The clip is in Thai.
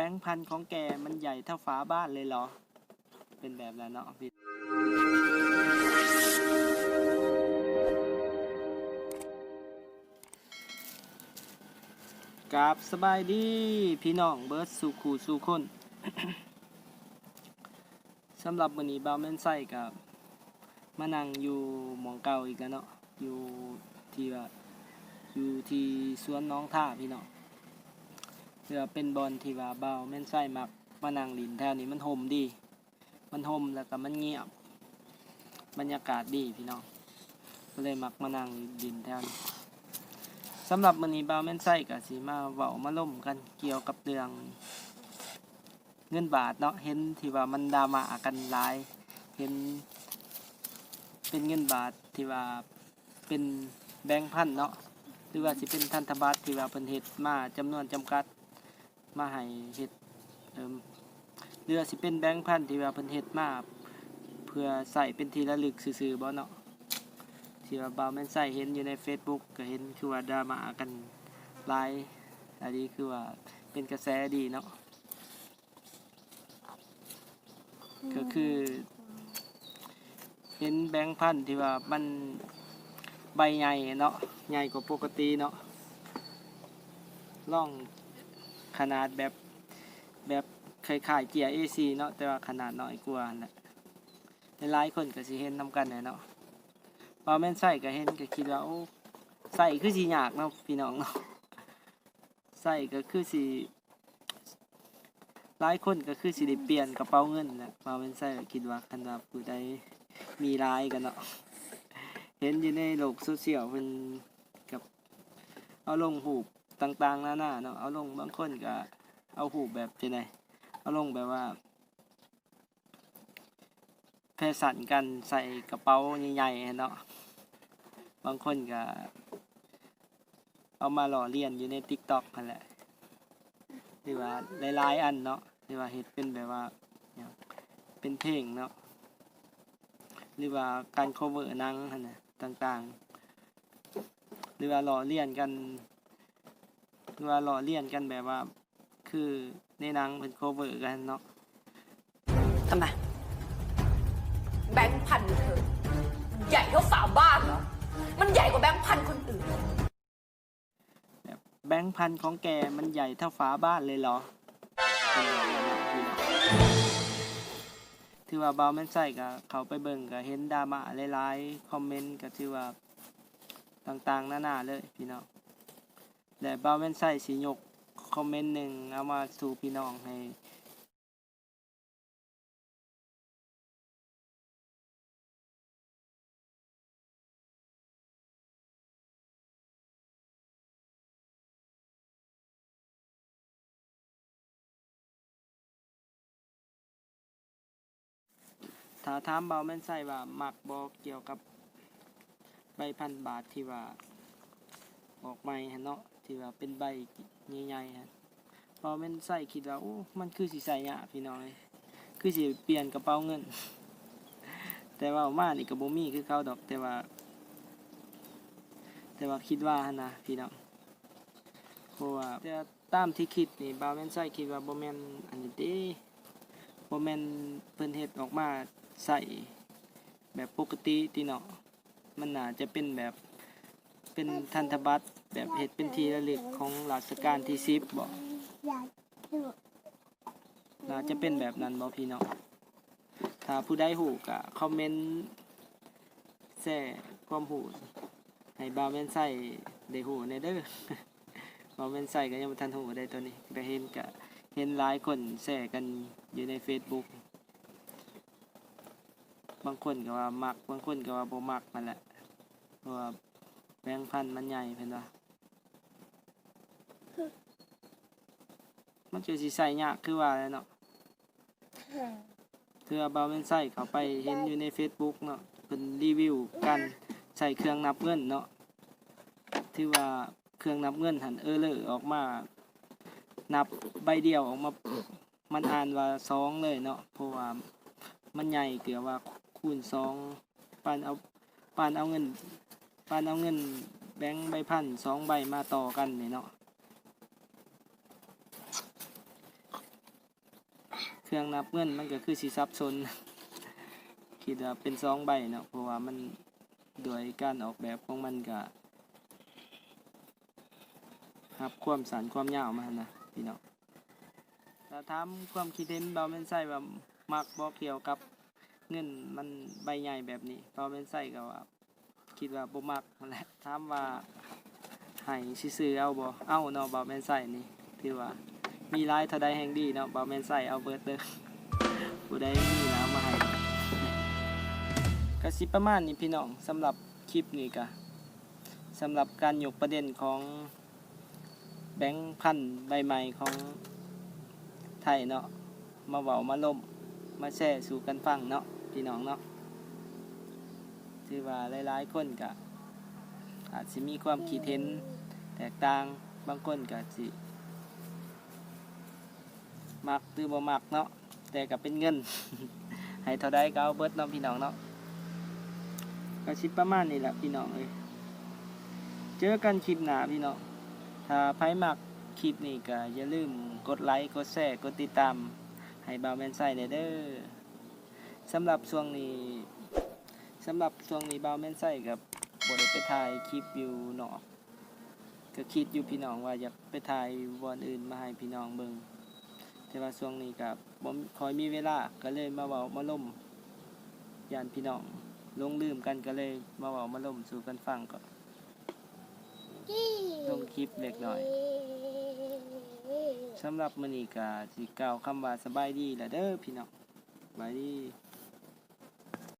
แบงค์พันของแกมันใหญ่เท่าฝาบ้านเลยเหรอ เป็นแบบนั้นเนาะพี่กราบสบายดีพี่น้องเบิร์ดสู่ขู่สู่คนสำหรับวันนี้บาวแมนไส้กับมานั่งอยู่หมองเก่าอีกแล้วเนาะอยู่ที่ว่าอยู่ที่สวนน้องท่าพี่น้อง เพื่อเป็นบอลที่ว่าบาแม่นไส้มักมานั่งลินแถวนี้มันห่มดี มันห่มแล้วก็มันเงียบบรรยากาศดีพี่น้องก็เลยมักมานั่งลินแถวนี้สำหรับวันนี้บาวแม่นไส้กับสีมาเว้ามาล่มกันเกี่ยวกับเรื่องเงินบาทเนาะเห็นที่ว่ามันดามากันหลาย เห็น เป็นเงินบาทที่ว่าเป็นแบงค์พันเนาะหรือว่าสิเป็นทันธบัตรที่ว่าเพิ่นเฮ็ดมาจำนวนจำกัด มาให้เฮ็ดเรือสิเป็นแบงค์พันที่ว่าเพิ่นเฮ็ดมาเพื่อใส่เป็นที่ระลึกซื่อๆบ่เนาะที่ว่าบ่าวแม่นใส่เห็นอยู่ใน Facebook ก็เห็นคือว่าดราม่ากันหลายอันนี้คือว่าเป็นกระแสดีเนาะก็คือเห็นแบงค์พันที่ว่ามันใบใหญ่เนาะใหญ่กว่าปกติเนาะล่อง ขนาดแบบแบบคล้ายๆเกียร์ AC เนาะแต่ว่าขนาดน้อยกว่านั่นแหละหลายคนก็สิเห็นนำกันแหละเนาะพอแม่นใส่ก็เห็นก็คิดว่าโอ้ใส่คือสิยากเนาะพี่น้องเนาะใส่ก็คือสิหลายคนก็คือสิได้เปลี่ยนกระเป๋าเงินแหละมาเป็นไส้ก็คิดว่าคันว่าผู้ใดมีรายกันเนาะเห็นอยู่ในโลกโซเชียลเพิ่นกับเอาลงหูป ต่างๆหน้าเนาะเอาลงบางคนก็เอาหูแบบจังไดเอาลงแบบว่าแพร่สันกันใส่กระเป๋าใหญ่ๆเนาะบางคนก็เอามาหล่อเลียนอยู่ใน TikTok นั่นแหละหรือว่าหลายๆอันเนาะหรือว่าเฮ็ดเป็นแบบว่าเป็นเพลงเนาะหรือว่าการ cover หนังหั่นน่ะต่างๆ หรือว่าหล่อเลียนกัน หรือว่าหล่อเลียนกันแบบว่า คือในหนังเป็น cover กันเนาะทำไมแบงค์พันเธอ ใหญ่เท่าฝาบ้านเหรอ มันใหญ่กว่าแบงค์พันคนอื่น แบบแบงค์พันของแกมันใหญ่เท่าฝาบ้านเลยเหรอเป็นแบบนั้นเนาะพี่น้องถือว่าเบาแม่นใส่ก็เขาไปเบิ่งก็เห็นดราม่าหลายๆ คอมเมนต์ก็ถือว่าต่างๆนานาเลยพี่น้อง แต่เบาแม่นใส่สิยกคอมเมนต์หนึ่งเอามาสู่พี่น้องให้ถ้าถามเบาแม่นใส่ว่ามักบ่เกี่ยวกับใบพันบาทที่ว่า ออกใหม่หั่นเนาะที่ว่าเป็นใบใหญ่ๆฮะเบาแม่นใส่คิดว่าโอ้มันคือสิใส่ยากพี่น้องเอ้ยคือสิเปลี่ยนกระเป๋าเงิน แต่ว่าเอามานี่ก็บ่มีคือเขาดอกแต่ว่า แต่ว่าคิดว่าหั่นะพี่น้องเพราะว่าแต่ตามที่คิดนี่เบาแมนใส่คิดว่าบ่แมนอันนี้เด้บ่แมนเพิ่นเฮ็ดออกมาใส่แบบปกติติเนาะมันน่าจะเป็นแบบ เป็นทันบัตรแบบเฮ็ดเป็นที่ระลึกของรัชกาลที่10บ่น่าจะเป็นแบบนั้นบ่พี่น้องถ้าผู้ใดฮู้ก็คอมเมนต์แชร์ความรู้ให้บาวแม่นใส่ได้ฮู้แหน่เด้อบาวแม่นใส่ก็ยังบ่ทันฮู้ได้ตัวนี้ก็เห็นก็เห็นหลายคนแชร์กันอยู่ใน Facebook บางคนก็ว่ามัก บางคนก็ว่าบ่มักนั่นแหละเพราะว่า แบงค์พันมันใหญ่เพิ่นว่ามันจะสิใส่ยากคือว่าแล้วเนาะคือว่าบ่าวแม่นใส่เขาไปเห็นอยู่ใน Facebook เนาะเพิ่นรีวิวการใส่เครื่องนับเงินเนาะที่ว่าเครื่องนับเงินหันเออเลอออกมา นับใบเดียวออกมามันอ่านว่าสองเลยเนาะเพราะว่ามันใหญ่เกือบว่าคูณสองปานเอาปานเอาเงิน ปานเอาเงินแบงค์ใบพันสองใบมาต่อกันนี่เนาะเครื่องนับเงินมันก็คือสิซับซนคิดว่าเป็นสองใบเนาะเพราะว่ามันโดยการออกแบบของมันก็รับความสันความยาวมาหั่นะพี่น้องถ้าถามความคิดเห็นเบาแม่นใส่ว่ามักบ่เกี่ยวกับเงินมันใบใหญ่แบบนี้เบาแม่นใส่ก็ว่า คิดว่าบ่มักนั่นแหละถามว่าให้ซื้อเอาบ่เอาเนาะบาแม่นใส่นี่ถือว่ามีหลายเท่าใดแห่งดีเนาะบาแม่นใส่เอาเบิดเด้อผู้ใดมีแล้วมาให้ก็สิประมาณนี้พี่น้องสำหรับคลิปนี้ก็สำหรับการยกประเด็นของแบงค์พันใบใหม่ของไทยเนาะมาเว้ามาล่มมาแชร์สู่กันฟังเนาะพี่น้องเนาะ ถือว่าหลายๆคนก็อาจสิมีความคิดเห็นแตกต่างบางคนก็สิมักหรือบ่มักเนาะแต่ก็เป็นเงิน ให้เท่าใดก็เอาเบิดเนาะพี่น้องเนาะก็ชิดประมาณนี้แหละพี่น้องเอ้ยเจอกันคลิปหน้าพี่น้องถ้าไผมักคลิปนี้ก็อย่าลืมกดไลค์กดแชร์กดติดตามให้บ่าวแมนใส่เด้อสำหรับช่วงนี้ สำหรับช่วงนี้บ่าวแม่นใส่กับบ่ได้ไปถ่ายคลิปอยู่นอกก็คิดอยู่พี่น้องว่าอยากไปถ่ายวันอื่นมาให้พี่น้องเบิงแต่ว่าช่วงนี้กับบ่คอยมีเวลาก็เลยมาเว้ามาล่มยานพี่น้องลงลืมกันก็เลยมาเว้ามาล่มสู่กันฟังก็ลงคลิปเล็กน้อยสำหรับมื้อนี้ก็สิกล่าวคำว่าสบายดีแล้วเด้อพี่น้องสบายดี